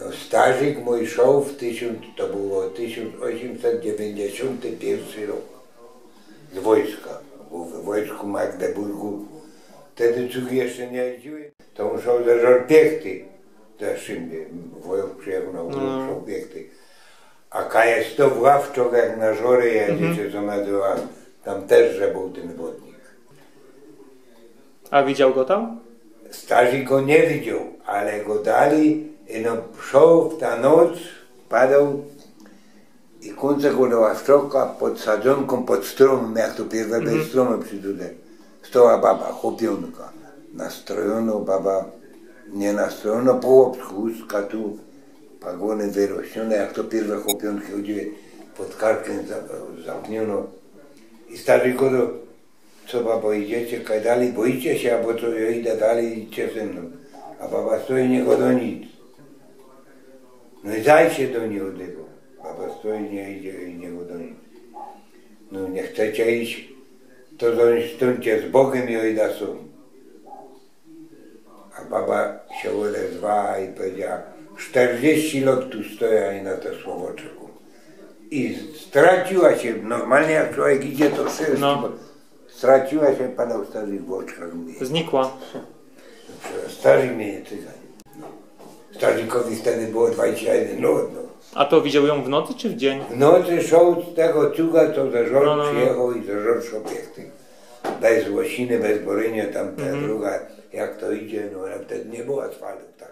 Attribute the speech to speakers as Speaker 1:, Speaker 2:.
Speaker 1: No Starzyk mój szał w tysiąc, to było 1891 rok z wojska. Był w wojsku Magdeburgu. Wtedy cugi jeszcze nie jeździły. To musiał ze Żorpiechty. Za Szymie. Wojok przyjechał na
Speaker 2: No.
Speaker 1: Żorpiechty. A KS to w Ławczok, jak na Żory jedzie, czy co nazywa, tam też, że był ten wodnik.
Speaker 2: A widział go tam?
Speaker 1: Starzy go nie widział, ale go dali i no szał w ta noc, padał i końca go do Ławczoka pod sadzonką, pod stromem, jak to pierwsze bez stromy przytudę. Stała baba, chłopionka. Nastrojono baba, nie nastrojono po łopsku, tu pagony wyrośnione, jak to pierwsze chłopionki chodziły, pod karkiem za- zamkniono. I starzy go do, co babo idziecie, kaj dalej, boicie się, albo co, ja idę dalej, idźcie ze mną. A baba stoi, nie go do nic. No i zajście do niego tego. Baba stoi, nie idzie i nie nic. No nie chcecie iść, to stońcie z Bogiem i ojda są. A baba się odezwała i powiedziała, 40 lat tu stoję i na to słowo czekam. I straciła się, normalnie jak człowiek idzie to szybko,
Speaker 2: No.
Speaker 1: straciła się stary w oczkach mnie.
Speaker 2: Znikła.
Speaker 1: Starzy mnie nie cygali. Starzykowi wtedy było 21 lat. No.
Speaker 2: A to widział ją w nocy czy w dzień?
Speaker 1: W nocy z tego cuga, co ze żor
Speaker 2: No, no, no.
Speaker 1: przyjechał i ze żor szopiechty. Bez Łosiny, bez Borynia, tam ta
Speaker 2: Mhm.
Speaker 1: druga, jak to idzie, no ale wtedy nie było asfaltu, tak.